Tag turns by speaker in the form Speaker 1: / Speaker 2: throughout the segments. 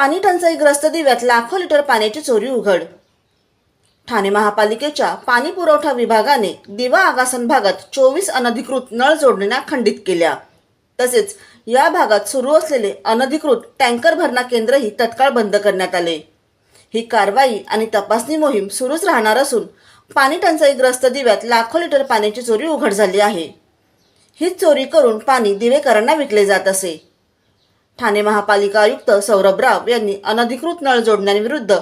Speaker 1: पाणी टंचाईग्रस्त दिव्यात लाखो लिटर पाण्याची चोरी उघड. ठाणे महापालिकेच्या पाणी पुरवठा विभागाने दिवा आगासन भागात चोवीस अनधिकृत नळ जोडण्या खंडित केल्या. तसेच या भागात सुरू असलेले अनधिकृत टँकर भरणा केंद्रही तत्काळ बंद करण्यात आले. ही कारवाई आणि तपासणी मोहीम सुरूच राहणार असून पाणी टंचाईग्रस्त दिव्यात लाखो लिटर पाण्याची चोरी उघड झाली आहे. ही चोरी करून पाणी दिवेकरांना विकले जात असे. ठाणे महापालिका आयुक्त सौरभ राव यांनी अनधिकृत नळ जोडण्यांविरुद्ध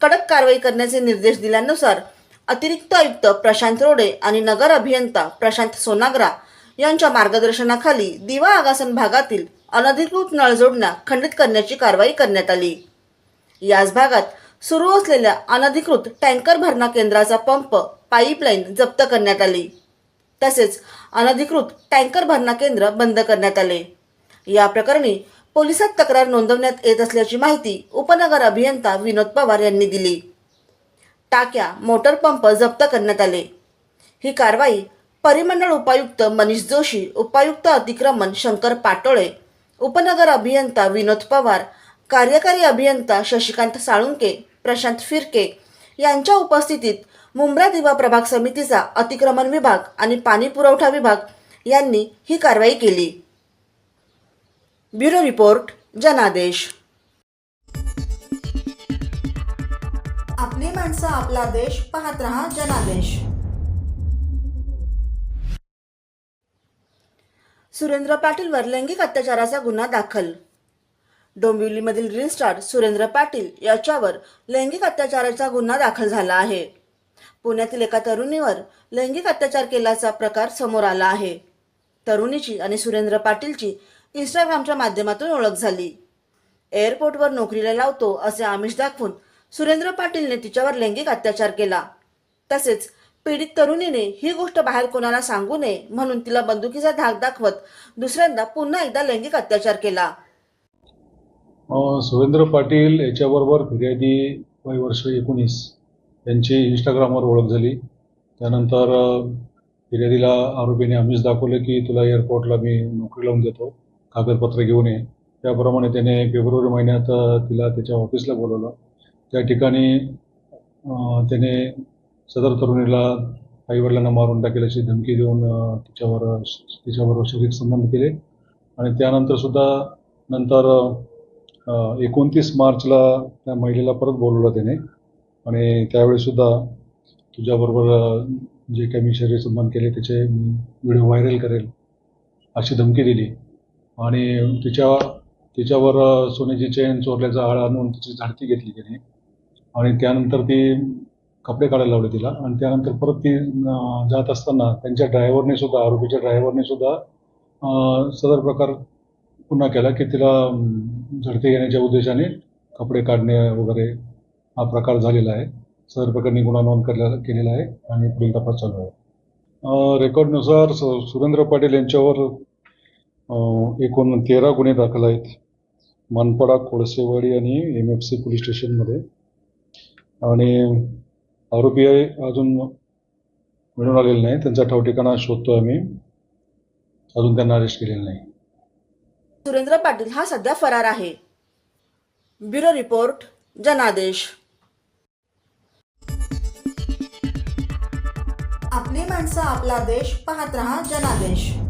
Speaker 1: कडक कारवाई करण्याचे निर्देश दिल्यानुसार अतिरिक्त आयुक्त प्रशांत रोडे आणि नगर अभियंता प्रशांत सोनागरा यांच्या मार्गदर्शनाखाली दिवा आगासन भागातील अनधिकृत नळ जोडण्या खंडित करण्याची कारवाई करण्यात आली. याच भागात सुरू असलेल्या अनधिकृत टँकर भरणा केंद्राचा पंप पाईपलाईन जप्त करण्यात आली. तसेच अनधिकृत टँकर भरणा केंद्र बंद करण्यात आले. या प्रकरणी पोलिसात तक्रार नोंदवण्यात येत असल्याची माहिती उपनगर अभियंता विनोद पवार यांनी दिली. टाक्या मोटर पंप जप्त करण्यात आले. ही कारवाई परिमंडळ उपायुक्त मनीष जोशी उपायुक्त अतिक्रमण शंकर पाटोळे उपनगर अभियंता विनोद पवार कार्यकारी अभियंता शशिकांत साळुंके प्रशांत फिरके यांच्या उपस्थितीत मुंब्रा दिवा प्रभाग समितीचा अतिक्रमण विभाग आणि पाणी पुरवठा विभाग यांनी ही कारवाई केली. ब्युरो रिपोर्ट जनादेश. आपली माणसं आपला देश पाहत रहा जनादेश. सुरेंद्र पाटीलवर लैंगिक अत्याचाराचा गुन्हा दाखल. डोंबिवलीमधील रील स्टार सुरेंद्र पाटील याच्यावर लैंगिक अत्याचाराचा गुन्हा दाखल झाला आहे. पुण्यातील एका तरुणीवर लैंगिक अत्याचार केल्याचा प्रकार समोर आला आहे. तरुणीची आणि सुरेंद्र पाटीलची इंस्टाग्रामच्या माध्यमातून ओळख झाली. एअरपोर्टवर नोकरीला लावतो असे आमिष दाखवून सुरेंद्र पाटीलने तिच्यावर लैंगिक अत्याचार केला. तसेच पीडित तरुणीने ही गोष्ट बाहेर कोणाला सांगू नये म्हणून तिला बंदुकीचा धाक दाखवत दुसऱ्यांदा पुन्हा एकदा लैंगिक अत्याचार केला.
Speaker 2: सुरेंद्र पाटील याच्याबरोबर फिर्यादी वय वर्ष एकोणीस यांची इंस्टाग्रामवर ओळख झाली. त्यानंतर फिर्यादीला आरोपीने आमिष दाखवलं की तुला एअरपोर्टला मी नोकरी लावून देतो. कागदपत्र घेऊन ये. त्याप्रमाणे त्याने फेब्रुवारी महिन्यात तिला त्याच्या ऑफिसला बोलवलं. त्या ठिकाणी त्याने सदर तरुणीला आईवडिलांना मारून टाकेल अशी धमकी देऊन तिच्यावर तिच्याबरोबर शारीरिक संबंध केले. आणि त्यानंतर सुद्धा नंतर एकोणतीस मार्चला त्या महिलेला परत बोलवलं त्याने. आणि त्यावेळीसुद्धा तुझ्याबरोबर जे काही मी शरीर संबंध केले त्याचे व्हिडिओ व्हायरल करेल अशी धमकी दिली. आणि तिच्या तिच्यावर सोन्याची चेन चोरल्याचा आळ आणून तिची झाडती घेतली त्याने आणि त्यानंतर ती कपडे काढायला लावले तिला. आणि त्यानंतर परत ती जात असताना त्यांच्या ड्रायव्हरने सुद्धा आरोपीच्या ड्रायव्हरने सुद्धा सदर प्रकार पुन्हा केला की तिला अम, झडती घेण्याच्या उद्देशाने कपडे काढणे वगैरे हा प्रकार झालेला आहे. सदर प्रकरणी गुन्हा नोंद केलेला केलेला आहे आणि पुढील तपास चालू आहे. रेकॉर्डनुसार सुरेंद्र पाटील यांच्यावर एकूण तेरा गुन्हे दाखल आहेत. मनपाडा कोळसेवाडी आणि एम एफ सी पोलीस स्टेशनमध्ये. आणि आरोपी अजून मिळून आलेले नाही. त्यांचा ठाव ठिकाणा शोधतो आम्ही. अजून त्यांना अरेस्ट केलेलं नाही.
Speaker 1: सुरेंद्र पाटील हा सध्या फरार आहे. ब्युरो रिपोर्ट जनादेश. आपली माणसं आपला देश पाहत रहा जनादेश.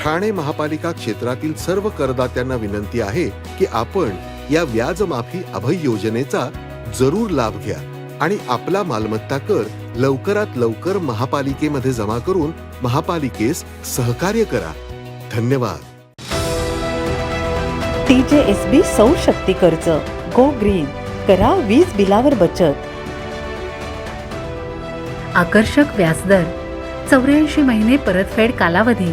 Speaker 3: ठाणे महापालिका क्षेत्रातील सर्व करदात्यांना विनंती आहे की आपण या व्याज माफी अभय योजनेचा जरूर लाभ घ्या आणि आपला मालमत्ता कर लवकरात लवकर महापालिकेमध्ये जमा करून महापालिकेस सहकार्य करा. धन्यवाद.
Speaker 4: टीजेएसबी सौर शक्ती कर्ज गो ग्रीन करा वीज बिलावर बचत.
Speaker 5: आकर्षक व्याजदर चौऱ्याऐंशी महिने परतफेड कालावधी.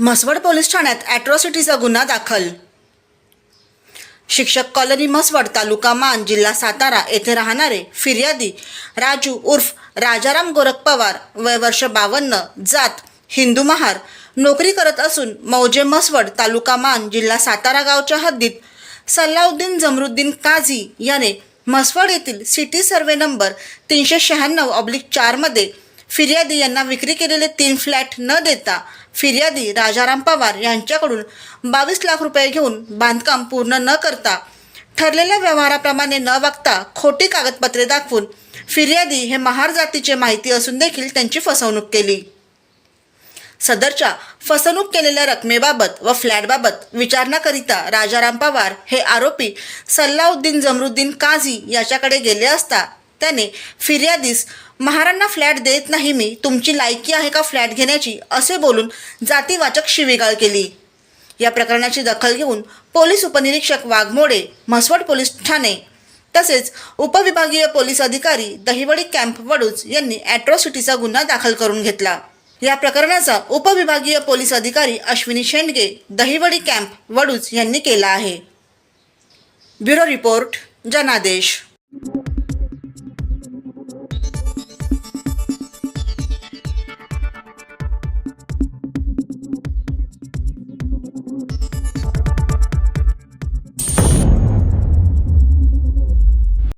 Speaker 1: म्हसवड पोलीस ठाण्यात ॲट्रॉसिटीचा गुन्हा दाखल. शिक्षक कॉलनी म्हसवड तालुका मान जिल्हा सातारा येथे राहणारे फिर्यादी राजू उर्फ राजाराम गोरख पवार वय वर्ष बावन्न जात हिंदू महार नोकरी करत असून मौजे म्हसवड तालुका मान जिल्हा सातारा गावच्या हद्दीत सल्लाउद्दीन जमरुद्दीन काझी याने म्हसवड येथील सिटी सर्वे नंबर तीनशे शहाण्णव ऑब्लिक चारमध्ये फिर्यादी यांना विक्री केलेले तीन फ्लॅट न देता फिर्यादी राजाराम पवार यांच्याकडून बावीस लाख रुपये घेऊन बांधकाम पूर्ण न करता ठरलेल्या व्यवहाराप्रमाणे न वागता खोटी कागदपत्रे दाखवून फिर्यादी हे महार जातीचे माहिती असून देखील त्यांची फसवणूक केली. सदरच्या फसवणूक केलेल्या रकमेबाबत व फ्लॅटबाबत विचारणाकरिता राजाराम पवार हे आरोपी सल्लाउद्दीन जमरुद्दीन काझी याच्याकडे गेले असता त्याने फिर्यादीस महारांना फ्लॅट देत नाही मी तुमची लायकी आहे का फ्लॅट घेण्याची? असे बोलून जातीवाचक शिवीगाळ केली. या प्रकरणाची दखल घेऊन पोलीस उपनिरीक्षक वाघमोडे म्हसवड पोलीस ठाणे तसेच उपविभागीय पोलीस अधिकारी दहिवडी कॅम्प वडूज यांनी ॲट्रॉसिटीचा गुन्हा दाखल करून घेतला. या प्रकरणाचा उपविभागीय पोलीस अधिकारी अश्विनी शेंडगे दहिवडी कॅम्प वडूज यांनी केला आहे. ब्युरो रिपोर्ट जनादेश.